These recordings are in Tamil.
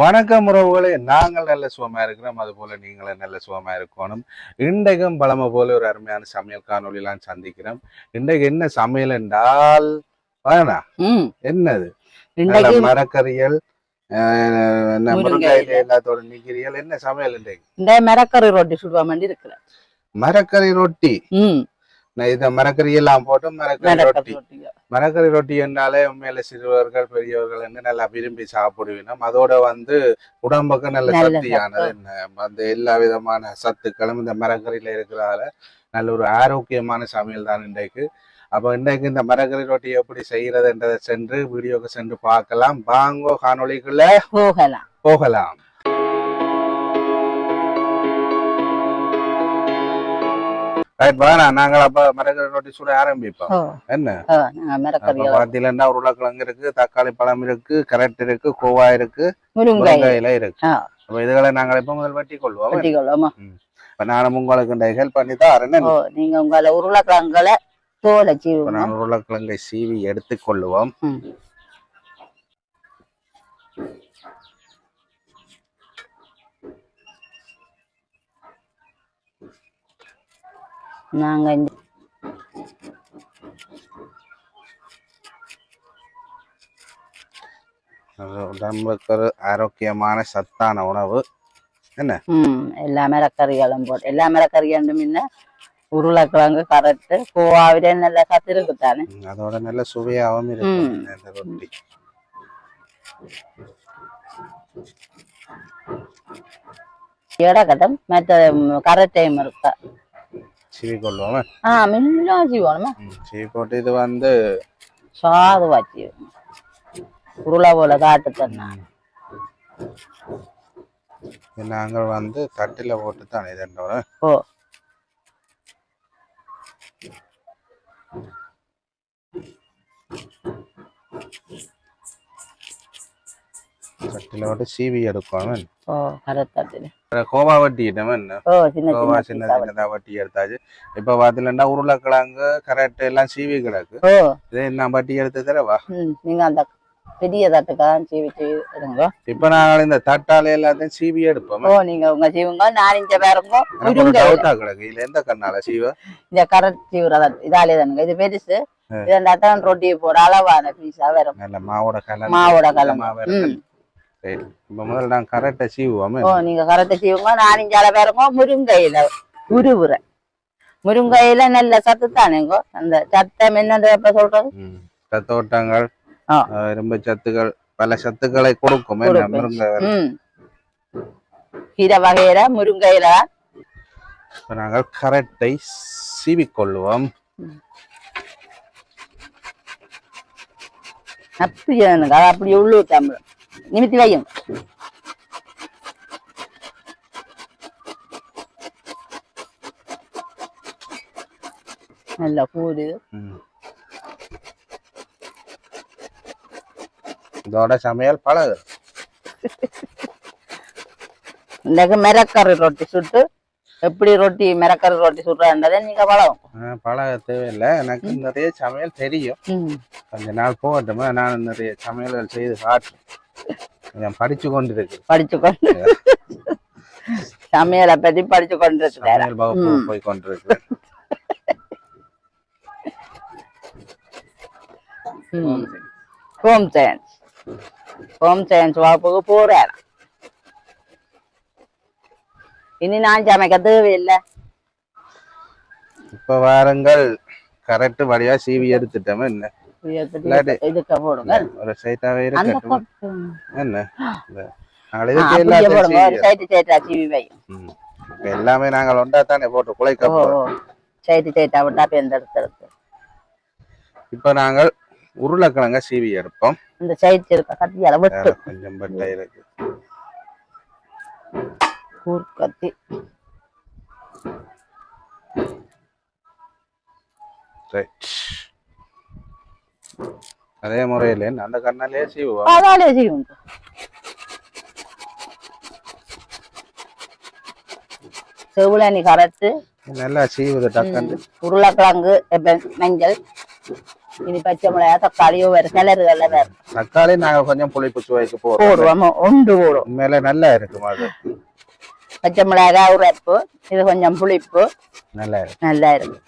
வணக்கம் உறவுகளே நாங்கள் நல்ல சுகமா இருக்கிறோம். அது போல நீங்களும் நல்ல சுகமா இருக்கணும். இன்றைக்கும் பழமை போல ஒரு அருமையான சமையல் காணொளிலாம் சந்திக்கிறோம். இன்றைக்கு என்ன சமையல் என்றால் வேணா என்னது? மரக்கறியல் எல்லாத்தோட நிக்கிறீர்கள் என்ன சமையல் இன்றைக்கு? இந்த மிரக்கறி ரொட்டி சுடுவா வேண்டி இருக்கிற மரக்கறி ரொட்டி? ம். இத மரக்கறி எல்லாம் போட்டு மரக்கறி ரொட்டி. மரக்கறி ரொட்டி என்றாலே உண்மையில சிறுவர்கள் பெரியவர்கள் என்று நல்லா விரும்பி சாப்பிடுவினோம். அதோட வந்து உடம்புக்கு நல்ல சக்தியானது என்ன? அந்த எல்லா விதமான சத்துக்களும் இந்த மரக்கறியில இருக்கிறதால நல்ல ஒரு ஆரோக்கியமான சமையல் தான் இன்றைக்கு. அப்போ இன்றைக்கு இந்த மரக்கறி ரொட்டி எப்படி செய்யறதுன்றதை சென்று வீடியோக்கு சென்று பார்க்கலாம். வாங்கோ காணொளிக்குள்ள போகலாம். போகலாம். ரைட் நாங்கள் அப்ப மரக்கறி ரொட்டி சுட ஆரம்பிப்போம். என்ன? பாத்தீங்கன்னா உருளைக்கிழங்கு இருக்கு தக்காளி பழம் இருக்கு கேரட் இருக்கு கோவா இருக்கு முருங்கை. முருங்கையில இருக்கு. ஆ. அப்ப இதுகளை நாங்கள் எப்ப முதல் வெட்டி கொள்வோம் இப்ப நானும் உங்களுக்கு ஹெல்ப் பண்ணி தான் நீங்க உங்களை உருளைக்கிழங்குல தோலை இப்ப நான் உருளைக்கிழங்கை சீவி எடுத்துக் கொள்ளுவோம் ம். நாங்க இந்த உடம்புக்கு ஆரோக்கியமான சத்தான உணவு. என்ன? ம் எல்லா மிரக்கறிகளும் போட்டு எல்லா மிரக்கறியும் முன்ன உருளைக்கிழங்கு கரட்டு கோவாவிலே நல்ல சத்து ம், அதோட நல்ல சுவையாகவும். இந்த ரொட்டி. இடக்கட்டும் மற்ற கரட்டையும் இருக்கா? சீவி கொள்வோம் ஆ செய்வோணுமா சீவி போட்டு இது வந்து சாது வச்சு உருளை போல காட்டு இது நாங்கள் வந்து தட்டில போட்டு தான் இதோட ஓ தட்டில போட்டு சீவி எடுக்கணும் ஓ கரத்தட்டில் கோவா சின்ன கோவா சின்ன சின்னதா வட்டி. எடுத்தாச்சு. இப்ப பாத்தீங்கன்னா உருளைக்கிழங்கு கரெக்ட் எல்லாம் சீவி கிடக்கு. இதே நான் வட்டி எடுத்து தரவா? நீங்க அந்த பெரிய தட்டுக்காதான் சீவி எடுங்க. இப்ப நாங்கள் இந்த தட்டால எல்லாத்தையும் சீவி எடுப்போம். ஓ நீங்க உங்க சீவுங்க நான் இங்க பாருங்க டவுட்டா கிடக்கு. இதுல எந்த கண்ணால சீவ? இந்த கரட் சீவுற தட்டு இதாலே தானுங்க. இது பெருசு. இது அந்த அட்டன் ரொட்டி போற அளவான பீஸா வரும். மாவோட கலந்து. மாவோட நல்ல சரி. இப்ப முதல்ல நான் கரெக்டா சீவுவோம். ஓ நீங்க கரத்தை செய்வங்க நான் இஞ்சால பாருங்க. முருங்கையில உருவுற. முருங்கையில நல்ல சத்து தானேங்க? அந்த சத்தம் என்னது எப்ப சொல்றது? ம். சத்தோட்டங்கள் இரும்பு சத்துக்கள் பல சத்துக்களை கொடுக்கும். முருங்கை கீரை வகையில முருங்கையில இப்ப நாங்கள் கரெக்டை சீவிக்கொள்வோம். அப்படி எனக்கு அது அப்படி உள்ளூர் தமிழ் நிமித்தி வையும். நல்ல கூடு. இதோட சமையல் பழகு. இந்த மிரக்கறி ரொட்டி சுட்டு எப்படி ரொட்டி மிரக்கறி ரொட்டி சுடுறன்றதை நீங்க பழகும் பழக தேவையில்லை. எனக்கு நிறைய சமையல் தெரியும். கொஞ்ச நாள் போகட்டுமா? நான் நிறைய சமையல்கள் செய்து காட்டுறேன் படிச்சு கொண்டு இருக்கு படிச்சு கொண்டு சமையலை பத்தி படிச்சு கொண்டு ம். போய் கொண்டிருக்கிறேன் ஹோம் சயின்ஸ். ஹோம் சயின்ஸ் வகுப்புக்கு போறாரா இனி நான் சமைக்க தேவையில்லை இப்ப வாருங்கள் கரெக்ட் வழியா சீவி எடுத்துட்டோம் என்ன இதுக்கு போடுங்க ஒரு சைட்டாவே இருக்கட்டும். என்ன எல்லாமே நாங்கள் ஒன்றா தானே போட்டு குலைக்க சைட்டு சைட்டா விட்டா எந்த இடத்துல இப்ப நாங்கள் உருளைக்கிழங்க சீவி எடுப்போம் இந்த சைட் இருக்க கத்தியால வெட்டு கொஞ்சம் இருக்கு கூர்க்கத்தி. ரைட் அதே முறையில அந்த கண்ணாலே சீவுவோம் அதாலே செய்யும் செவுளனி கரட்டு நல்லா சீவுது டக்குன்னு உருளைக்கிழங்கு மஞ்சள் இனி பச்சை மிளகா தக்காளியோ வேற கிளறுகள்ல வேற. தக்காளி நாங்க கொஞ்சம் புளிப்பு சுவைக்கு போடுவோம் ஒன்று போடுவோம். உண்மையில நல்லா இருக்கும் அது? பச்சை மிளகா உரைப்பு இது கொஞ்சம் புளிப்பு. நல்லா இருக்கும் நல்லா இருக்கு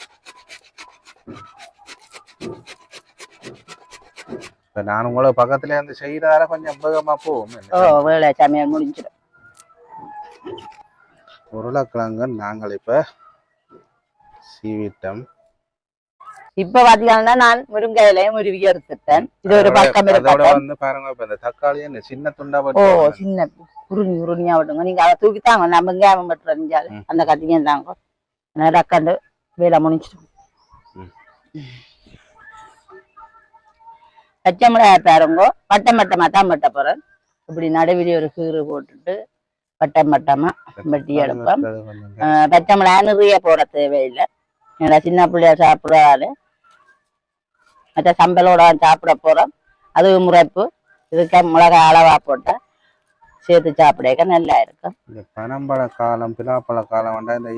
இப்ப நான் உங்களுக்கு பக்கத்துல இருந்து செய்யறதால கொஞ்சம் வேகமா போகும். ஓ வேலை சமையல் முடிஞ்சிடும். உருளைக்கிழங்கு நாங்கள் இப்ப சீவிட்டம். இப்ப பாத்தீங்கன்னா நான் முருங்கையிலையும் உருவி எடுத்துட்டேன். இது ஒரு பக்கம் இருக்கட்டும். சின்ன துண்டா ஓ சின்ன உருணி உருணியா விடுங்க நீங்க அதை தூக்கித்தாங்க. நம்ம வெங்காயம் மட்டும் அறிஞ்சாலும் ம். அந்த கத்தியும் தாங்க. நடக்கண்டு வேலை முடிஞ்சிடும். பச்சை மிளகாய் பாருங்க. வட்டம் வட்டமா தான் வெட்ட போறேன். இப்படி நடுவில் ஒரு கீறு போட்டுட்டு வட்டம் வட்டமா வெட்டி எடுப்போம் பச்சை மிளகாய் நிறைய போட தேவையில்லை. ஏன்னா சின்ன பிள்ளைய சாப்பிடாது மற்ற சம்பலோட சாப்பிட போறோம். அது முறைப்பு. இதுக்கு மிளகாய் அளவா போட்டா சேர்த்து சாப்பிடக்க நல்லா இருக்கும். இந்த பனம்பழ காலம் பிலாப்பழ காலம் வேண்டாம் இந்த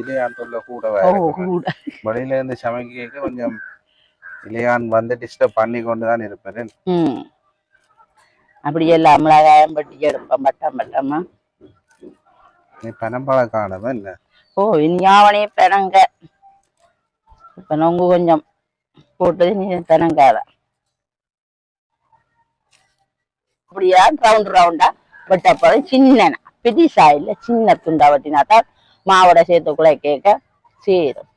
ஓ இருக்கும். கூட. வெளியில இருந்து சமைக்க கொஞ்சம் இலையான் வந்து டிஸ்டர்ப் பண்ணி கொண்டு தான் இருப்பேன் ம். அப்படி எல்லாம் மிளகாயம் வெட்டி எடுப்போம் பட்டமா நீ பனம்பழ காலம் என்ன? ஓ இனியாவனே பெனங்க இப்ப நொங்கு கொஞ்சம் போட்டு நீ பெனங்காத அப்படியா? ரவுண்ட் ரவுண்டா வெட்டப்போது சின்ன பெருசா இல்ல சின்ன துண்டா வெட்டினா தான் மாவோட சேர்த்துக்குள்ள கேட்க சேரும்.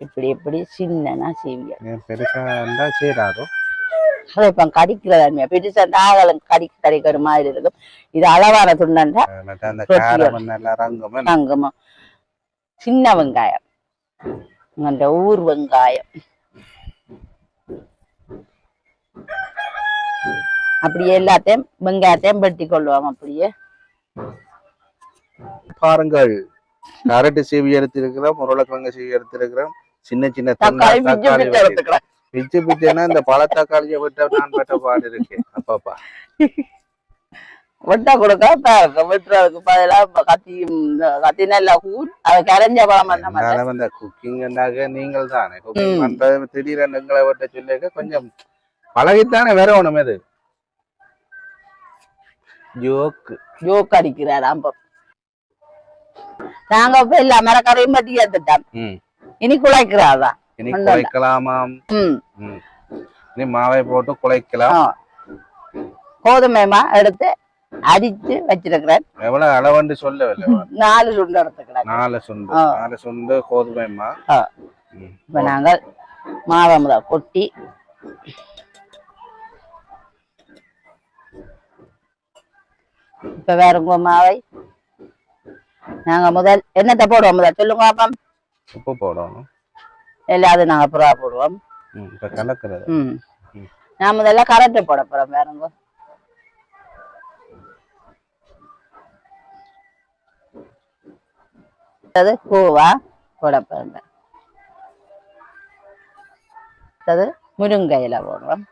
இப்படி இப்படி சின்னனா சீவியா நீ பெருசா இருந்தா சேராதோ? அது இப்ப கடிக்கிற தன்மையா பெருசா நாகலம் கடிக்க கடிக்கிற மாதிரி இருக்கும். இது அளவான துண்டா மற்ற சின்ன வெங்காயம். அந்த ஊர் வெங்காயம். அப்படியே எல்லாத்தையும் வெங்காயத்தையும் வெட்டி கொள்ளுவாங்க அப்படியே. பாருங்கள். கேரட் சீவி எடுத்திருக்கிறோம் உருளைக்கிழங்கு சீவி எடுத்திருக்கிறோம் சின்ன சின்ன தக்காளி பிச்சு பிச்சுன்னா இந்த பழ தக்காளியை விட்ட நான் பெற்ற பாடு இருக்கு அப்பாப்பா வெட்டா கொடுக்க வெட்டுறதுக்கு பதிலா இப்ப கத்தி இந்த கத்தி நல்லா கூட் அதை கரைஞ்ச பழம் இந்த குக்கிங்னாக நீங்கள் தானே. குக்கிங். பண்றது திடீரென்று எங்களை விட்ட சொல்லிக்க கொஞ்சம் பழகித்தானே வேற ஒண்ணும் இது ஜோக்கு ஜோக் அடிக்கிறார் அப்ப நாங்க இப்ப எல்லா மரக்கரையும் பட்டி எடுத்துட்டோம். ம். இனி குழைக்கிறாதா இனி. குழைக்கலாமாம். இனி மாவை போட்டு குழைக்கலாம். கோதுமைமா எடுத்து அடிச்சு வச்சிருக்கிறேன் எவ்வளவு அளவுன்னு சொல்லவில்லை. நாலு சுண்டு எடுத்துக்கிறேன் நாலு சுண்டு. நாலு சுண்டு கோதுமைமா. இப்ப நாங்கள் மாவை முதல் கொட்டி இப்ப வேறுங்க மாவை நாங்க முதல் என்னத்தை போடுவோம் முதல்? சொல்லுங்க பாப்போம் உப்பு போடணும். எல்லாத்தையும் நாங்க புறா போடுவோம். நான் முதல்ல கரண்ட் போட போறோம் வேறுங்க அது பூவா? போட போறேன் அது முருங்கையில போடுவோம்.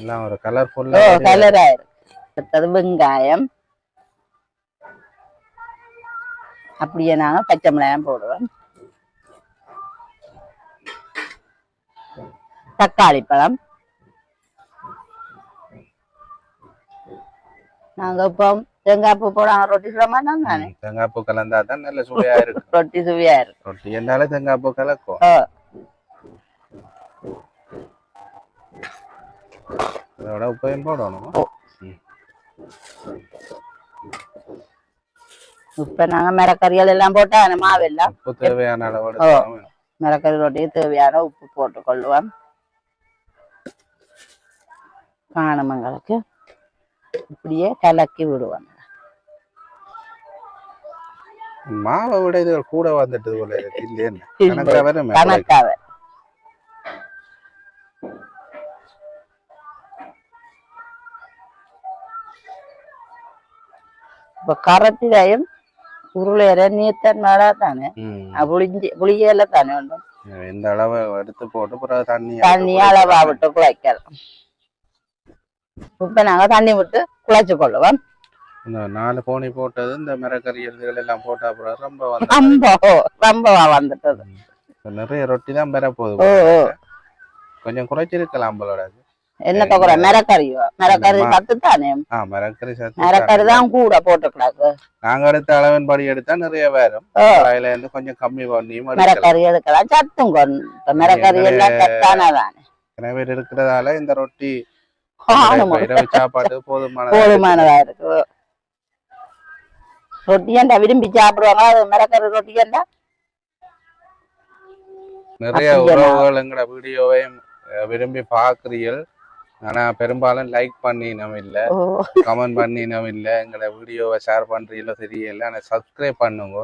எல்லாம் ஒரு ஓ கலர்ஃபுல்லா கலரா இருக்கு. அடுத்தது வெங்காயம். அப்படியே நாங்க பச்சை மிளகாயம் போடுவோம். தக்காளி பழம். நாங்க இப்போ தேங்காய் பூ போடாம ரொட்டி சுட மாட்டோம் தானே? தேங்காய் பூ கலந்தா தான் நல்ல சுவையா இருக்கும். ரொட்டி சுவையா இருக்கும். ரொட்டி என்றாலே தேங்காய் பூ கலக்கும் அதோட உப்பையும் போடணும். இப்ப நாங்க மிரக்கறிகள் எல்லாம் போட்டா அந்த மாவெல்லாம் உப்பு தேவையான அளவோட. மிளகறி ரொட்டிக்கு தேவையான உப்பு போட்டு கொள்ளுவோம். காணமங்களுக்கு இப்படியே கலக்கி விடுவோம். மாவை விட இது கூட வந்துட்டது போல இருக்கு. இல்லையா இல்ல. கணக்கா வரும் கணக்காக இப்ப கரத்திலையும் உருளையற நீத்தன் மேல தானே. புளிஞ்சி புளியல தானே உண்டு இந்த அளவு எடுத்து போட்டு பிறகு தண்ணி தண்ணி அளவா விட்டு குழைக்கலாம் இப்ப நாங்க தண்ணி விட்டு குழைச்சு கொள்ளுவோம். இந்த நாலு போனி போட்டது இந்த மிரக்கறி எழுதுகள் எல்லாம் போட்ட அப்புறம் ரொம்ப ரொம்ப ரொம்பவா வந்துட்டது. நிறைய ரொட்டி தான் பெற போகுது கொஞ்சம் குறைச்சிருக்கலாம் அது. என்ன கூட மிரக்கறியோ? மிரக்கறி. சத்து தானே ஆ மிரக்கறி சேர்த்து மிரக்கறி தான் கூட போட்டு கிடக்கு நாங்க எடுத்த அளவின் படி எடுத்தா நிறைய வரும். அதுல இருந்து கொஞ்சம் கம்மி பண்ணியும் எடுக்கலாம் மிரக்கறி எடுக்கலாம் சத்தும் கொண்டு மிரக்கறி எல்லாம் சத்தானதானே பேர் இருக்கிறதால இந்த ரொட்டி சாப்பாடு போதுமான போதுமானதா இருக்கு. ரொட்டி ஏன்டா விரும்பி சாப்பிடுவாங்க அது மிரக்கறி ரொட்டி ஏன்டா நிறைய? உறவுகள் எங்கட வீடியோவையும் விரும்பி பாக்குறீர்கள் ஆனா பெரும்பாலும் லைக் பண்ணினோம் இல்ல கமெண்ட் பண்ணினோம் இல்ல எங்கட வீடியோவை ஷேர் பண்றீங்களோ தெரியல ஆனா சப்ஸ்கிரைப் பண்ணுங்க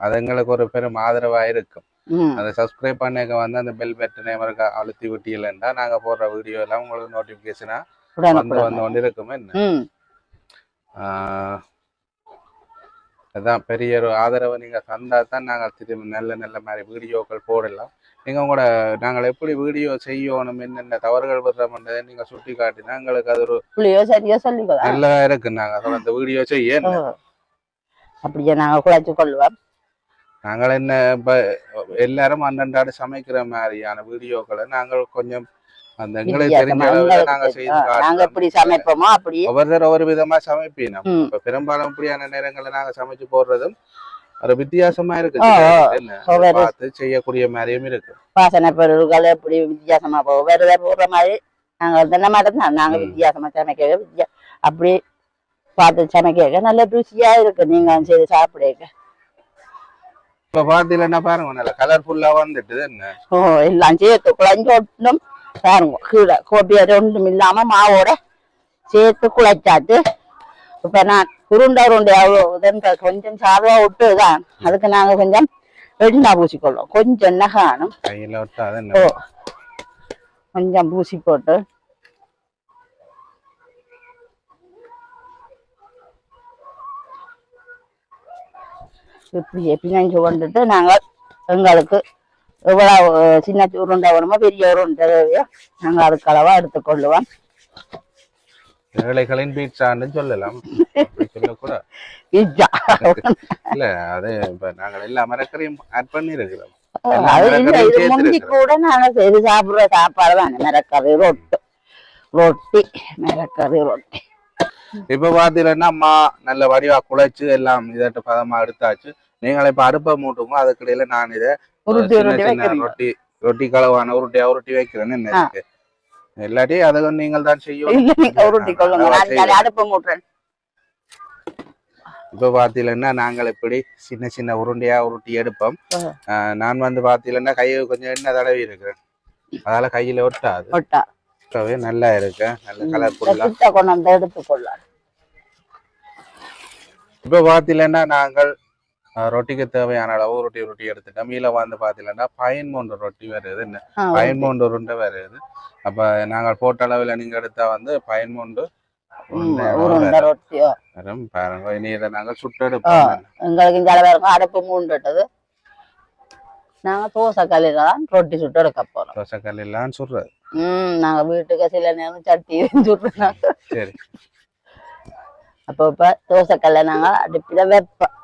அது எங்களுக்கு ஒரு பெரும் ஆதரவா இருக்கும் அதை சப்ஸ்கிரைப் பண்ணக்க வந்து அந்த பெல் பட்டனை மறக்க அழுத்தி விட்டீங்களா நாங்க போடுற வீடியோ எல்லாம் உங்களுக்கு நோட்டிபிகேஷனா வந்து வந்து கொண்டு இருக்கும் என்ன அதான் பெரிய ஒரு ஆதரவை நீங்க தந்தா தான் நாங்கள் திரும்ப நல்ல நல்ல மாதிரி வீடியோக்கள் போடலாம். நீங்க உங்களோட நாங்கள் எப்படி வீடியோ செய்யணும் என்னென்ன தவறுகள் வர்றோம்ன்றதை நீங்க சுட்டி காட்டினா எங்களுக்கு அது ஒரு நல்லதா இருக்கு. நாங்க தொடர்ந்து வீடியோ செய்ய. அப்படியே நாங்க குழைச்சு கொள்வோம் நாங்கள் என்ன இப்ப எல்லாரும் அன்றன்றாடு சமைக்கிற மாதிரியான வீடியோக்களை நாங்கள் கொஞ்சம் அந்த எங்களுக்கு தெரிஞ்ச அளவுல நாங்க. செய்து நாங்க. எப்படி சமைப்போமோ அப்படியே ஒவ்வொருத்தர் ஒவ்வொரு விதமா சமைப்பீனோம். இப்ப பெரும்பாலும் இப்படியான நேரங்கள்ல நாங்க சமைச்சு போடுறதும் ஒரு வித்தியாசமா இருக்கு. பார்த்து செய்யக்கூடிய மாதிரியும் இருக்கு. வாசனை பொருள்கள் எப்படி வித்தியாசமா போகும் வேற வேற போடுற மாதிரி நாங்க இந்த மாதிரி தான் நாங்க. வித்தியாசமா சமைக்க அப்படி பார்த்து சமைக்க நல்ல ருசியா இருக்கு. நீங்க செய்து சாப்பிடுங்க இப்ப பாத்தீங்கன்னா பாருங்க நல்ல கலர்ஃபுல்லா வந்துட்டு என்ன? ஓ எல்லாம் சேர்த்து குழஞ்சு ஒட்டும் பாருங்க கீழே கோபியார் ஒன்றும் இல்லாம மாவோட சேர்த்து குழைச்சாச்சு. இப்ப நான் உருண்டை உருண்டை அவ்வளோ கொஞ்சம் சாதா விட்டுதான் அதுக்கு நாங்க கொஞ்சம் எண்ணெய் பூசிக்கொள்ளும் கொஞ்சம் எண்ணெய் காணும். விட்டா ஓ என்ன? கொஞ்சம் பூசி போட்டு. இப்படியே பிணைஞ்சு கொண்டுட்டு நாங்கள் எங்களுக்கு எவ்வளவு சின்ன உருண்டை வேணுமோ பெரிய உருண்டை தேவையோ நாங்கள் அதுக்கு அளவா எடுத்துக்கொள்ளுவோம். ஏழைகளின் பீட்சான்னு சொல்லலாம். அப்படி சொல்லக்கூடாது. பிஜ்ஜா இல்ல அது இப்ப நாங்கள் எல்லா மரக்கரையும் ஆட் பண்ணி இருக்கிறோம் முந்தி கூட நாங்க செய்து சாப்பிடுற சாப்பாடு தான். மிரக்கறி ரொட்டு. ரொட்டி மிரக்கறி ரொட்டி. இப்ப பாத்தீங்கன்னா மா நல்ல வடிவா குழைச்சு எல்லாம் இதட்டு பதமா எடுத்தாச்சு. நீங்கள் இப்ப அடுப்பை மூட்டுமோ அதுக்கிடையில நான் இதை உருட்டி சின்ன உருட்டி சின்ன வைக்கிறீங்க ரொட்டி ரொட்டி கலவான உருட்டியா உருட்டி வைக்கிறேன்னு என்ன. இருக்கு. இல்லாட்டி அதை நீங்கள் தான் செய்யும் இல்ல நீங்க உருட்டி கொள்ளுங்க. நான் இங்க அடுப்பு மூட்டுறேன். இப்ப பாத்தீங்கன்னா நாங்கள் இப்படி சின்ன சின்ன உருண்டையா உருட்டி எடுப்போம். நான் வந்து பாத்தீங்கன்னா கையை கொஞ்சம் எண்ணெய் தடவி இருக்கிறேன். அதால கையில ஒட்டாது. ஒட்டவே நல்லா இருக்கு. நல்ல எடுத்துக்கொள்ளலாம் இப்ப பாத்தீங்கன்னா நாங்கள் ரொட்டிக்கு தேவையான அளவு ரொட்டி ரொட்டி எடுத்துட்டோம் மீல வந்து பாத்தீங்கன்னா பயன் மூன்று ரொட்டி வருது என்ன பயன் மூன்று உருண்டை வருது அப்ப நாங்கள் போட்ட அளவுல நீங்க எடுத்தா வந்து பயன் மூன்று ம், உருண்டை அளவு உருண்டை ரொட்டியோ. வரும் பாருங்க இனி இதை நாங்கள் சுட்டெடுப்போம் எங்களுக்கு இந்த அளவு அடுப்பு மூண்டுட்டது நாங்க தோசை கல்லில தான் ரொட்டி சுட்டு எடுக்க எல்லாம் சுடுறது. ம் நாங்க வீட்டுக்கு சில நேரம் சட்டி சுட்டுறோம் சரி. அப்போ இப்ப தோசை கல்ல நாங்க அடுப்பில வைப்போம்.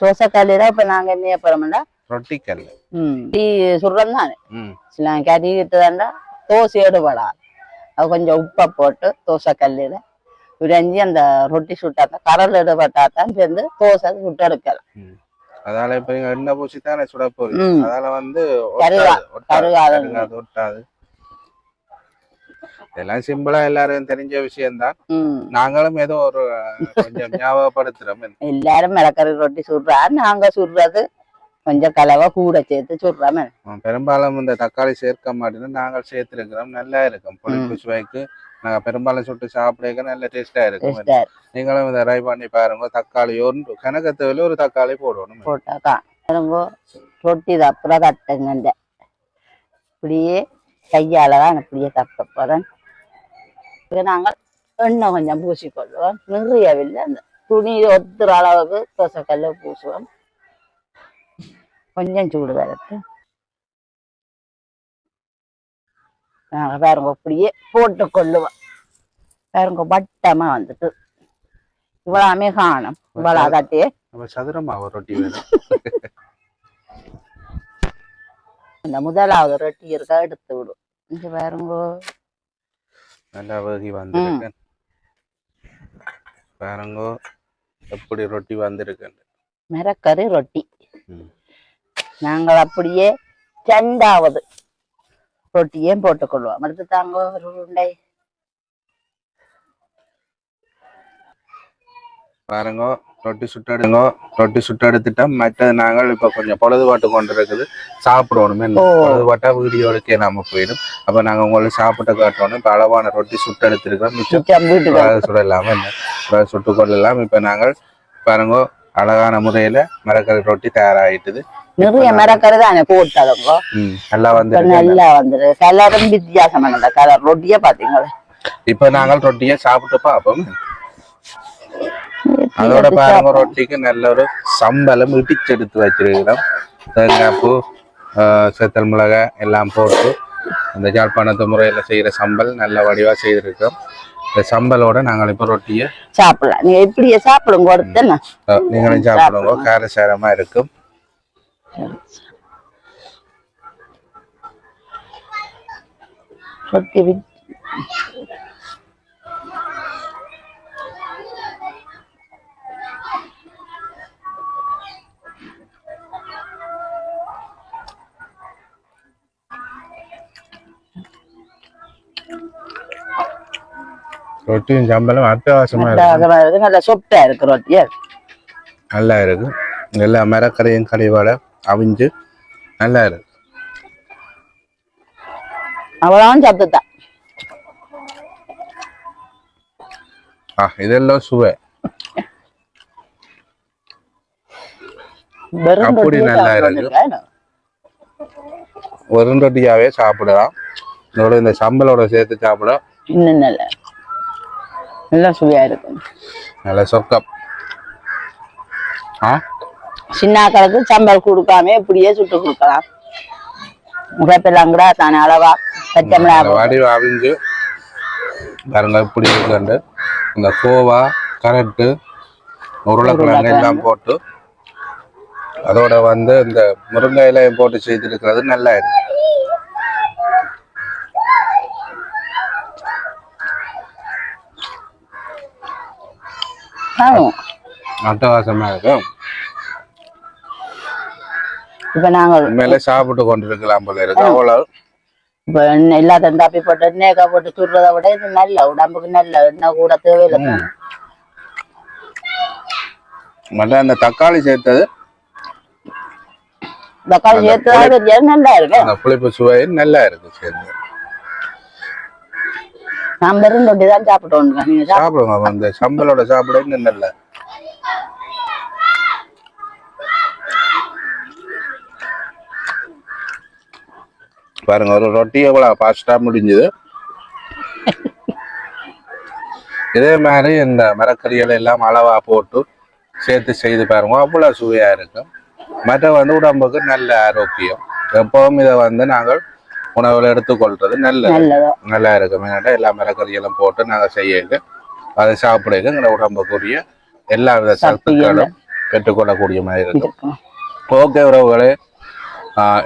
தோசை இப்ப நாங்க என்ன போறோம்னா ரொட்டிக்கல் ம். டீ சுடுறோம் தானே சில கறி விட்டுதாண்டா தோசை எடுபடாது அது கொஞ்சம் உப்பை போட்டு தோசை கல்லில் உடைஞ்சி அந்த ரொட்டி சுட்டாத்த கடல் எடுபட்டா தான் சேர்ந்து தோசை சுட்டு எடுக்கலாம். அதால இப்ப எண்ணெய் பூசி தானே சுட போறீங்க. அதால வந்து. கருகாது, ஒட்டாது. இதெல்லாம் சிம்பிளா எல்லாரும் தெரிஞ்ச விஷயம்தான். நாங்களும் ஏதோ ஒரு கொஞ்சம் ஞாபகப்படுத்துறோம். எல்லாரும் மிளக்கறி ரொட்டி சுடுறா நாங்க சுடுறது. கொஞ்சம் கலவை கூட சேர்த்து சுடுறாம பெரும்பாலும் இந்த தக்காளி சேர்க்க மாட்டேன்னு நாங்கள் சேர்த்திருக்கிறோம். நல்லா இருக்கும். புளிப்பு சுவைக்கு நாங்க பெரும்பாலும் சுட்டு சாப்பிட நல்ல டேஸ்டா இருக்கும். நீங்களும் இதை ட்ரை பண்ணி பாருங்க. தக்காளி ஒரு கணக்கத்துல ஒரு தக்காளி போடணும் போட்டாக்கா ரொட்டி தப்புறம் தட்டுங்க இப்படியே கையால தான் இப்படியே தப்ப போறேன். இப்ப நாங்கள் எண்ணெய் கொஞ்சம் பூசிக்கொள்வோம் நிறையவில்லை அந்த துணி ஒத்துற அளவுக்கு தோசைக்கல்ல பூசுவோம் கொஞ்சம் சூடு வரட்டு நாங்கள் பாருங்க இப்படியே போட்டு கொள்ளுவோம் பாருங்க வட்டமா வந்துட்டு இவ்வளவுமே காணும் இவ்வளவு தட்டி நம்ம சதுரமா ஒரு ரொட்டி வேணும் இந்த முதலாவது ரொட்டி இருக்கா எடுத்து விடும் இங்க பாருங்க நல்லா வேகி வந்திருக்கு பாருங்க எப்படி ரொட்டி வந்திருக்கு மிரக்கறி ரொட்டி. நாங்கள் அப்படியே ரெண்டாவது ரொட்டியும் போட்டுக்கொள்வோம். அடுத்து தாங்க ஒரு உருண்டை. பாருங்க ரொட்டி சுட்டெடுங்க ரொட்டி சுட்டெடுத்துட்டா மற்றது நாங்கள் இப்ப கொஞ்சம் பொழுதுபாட்டு கொண்டு இருக்குது சாப்பிடணுமே. பொழுதுபாட்டா வீடியோ எடுக்க நாம போயிடும். அப்ப நாங்க உங்களுக்கு சாப்பிட்டு காட்டணும் இப்ப அளவான ரொட்டி சுட்டெடுத்திருக்கோம் மிச்சம் வீட்டுக்கு சுடலாம என்ன? சுட்டு கொள்ளலாம். இப்ப நாங்கள் பாருங்க அழகான முறையில மரக்கறி ரொட்டி தயாராகிட்டுது நிறைய மிரக்கறி தானே போட்டதுங்க. ம், நல்லா வந்து நல்லா வந்துரு கலரும் வித்தியாசமான கலர் ரொட்டியே பாத்தீங்களா. இப்ப நாங்கள் ரொட்டியை சாப்பிட்டு பார்ப்போம். அதோட பாருங்க ரொட்டிக்கு நல்ல ஒரு சம்பளம் இடிச்செடுத்து வச்சிருக்கிறோம். தேங்காய் பூ செத்தல் மிளகாய் எல்லாம் போட்டு அந்த யாழ்ப்பாணத்து முறையில் செய்கிற சம்பல் நல்ல வடிவாக செய்திருக்கோம் இந்த சம்பலோட நாங்கள் இப்போ ரொட்டியை சாப்பிடலாம். நீங்க இப்படியே சாப்பிடுங்க ஆஹ், நீங்களும் சாப்பிடுங்க. காரசாரமாக இருக்கும். ரொட்டி ரொட்டியும் சம்பளம் அட்டகாசமா இருக்கு. நல்ல சொட்டா இருக்கு ரொட்டியே நல்லா இருக்கு. எல்லா மரக்கரையும் கழிவோட அவிஞ்சு நல்லா இருக்கு. அவ்வளவு சாப்பிட்டுதான் ஆ இதெல்லாம் சுவை. வெறும் அப்படி நல்லா இருக்கு. ஒரு ரொட்டியாவே சாப்பிடலாம். இதோட இந்த சம்பளோட சேர்த்து சாப்பிட இன்னும் நல்ல. நல்லா சுவையா இருக்கும். நல்ல சொக்கம் ஆ? சின்னாக்களுக்கு சம்பல் கொடுக்காம இப்படியே சுட்டு கொடுக்கலாம். முகப்பெல்லாம் கூட தானே அளவா. பச்சை அந்த மிளகாய் வடி அவிஞ்சு பாருங்க இப்படி இருக்குண்டு இந்த கோவா கரட்டு உருளைக்கிழங்கு எல்லாம் போட்டு அதோட வந்து இந்த முருங்கை இலையும் போட்டு செய்திருக்கிறது நல்லா இருக்கு. காணும் அட்டகாசமா இருக்கும் இப்ப நாங்கள் உண்மையில சாப்பிட்டு கொண்டிருக்கலாம் போல இருக்கு. அவ்வளவு. இப்ப எண்ணெய் எல்லாத்தையும் தப்பி போட்டு எண்ணெய்க்கா போட்டு சுடுறதை விட இது நல்ல உடம்புக்கு நல்ல. எண்ணெய் கூட தேவையில்லை. ம். மற்ற அந்த தக்காளி சேர்த்தது. தக்காளி சேர்த்து நல்லா இருக்கு புளிப்பு சுவை நல்லா இருக்கு சேர்ந்து. நான் வெறும் ரொட்டி தான் சாப்பிட்டோம் நீங்க சாப்பிடுங்க அந்த சம்பளோட சாப்பிட இன்னும் நல்ல பாருங்க ஒரு ரொட்டி எவ்வளவு ஃபாஸ்டா முடிஞ்சது. இதே மாதிரி இந்த மரக்கறிகளை எல்லாம் அளவா போட்டு சேர்த்து செய்து பாருங்க அவ்வளவு சுவையா இருக்கும். மற்ற வந்து உடம்புக்கு நல்ல ஆரோக்கியம். எப்பவும் இதை வந்து நாங்கள் உணவில் எடுத்துக்கொள்றது நல்லது. நல்லா இருக்கும் ஏன்னாட்டா எல்லா மரக்கறிகளும் போட்டு நாங்கள் செய்ய அதை சாப்பிடுங்க எங்களோட உடம்புக்குரிய எல்லா வித சத்துக்களும் பெற்றுக்கொள்ளக்கூடிய மாதிரி இருக்கும் ஓகே உறவுகளே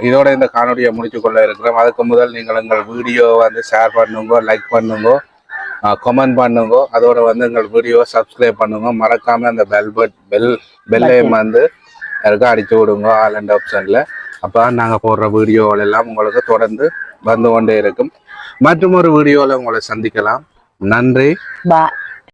இதோட இந்த காணொலியை முடிச்சு கொள்ள இருக்கிறோம். அதுக்கு முதல் நீங்கள் எங்கள் வீடியோ வந்து ஷேர் பண்ணுங்க லைக் பண்ணுங்க கமெண்ட் பண்ணுங்க. அதோட வந்து எங்கள் வீடியோ சப்ஸ்கிரைப் பண்ணுங்க. மறக்காம அந்த பெல் பட் பெல் பெல்லையும் வந்து யாருக்கும் அடிச்சு விடுங்க ஆல் அண்ட் ஆப்ஷன்ல அப்போ நாங்கள் போடுற வீடியோவில் எல்லாம் உங்களுக்கு தொடர்ந்து வந்து கொண்டே இருக்கும். மற்றும் ஒரு வீடியோவில் உங்களை சந்திக்கலாம். நன்றி. பாய்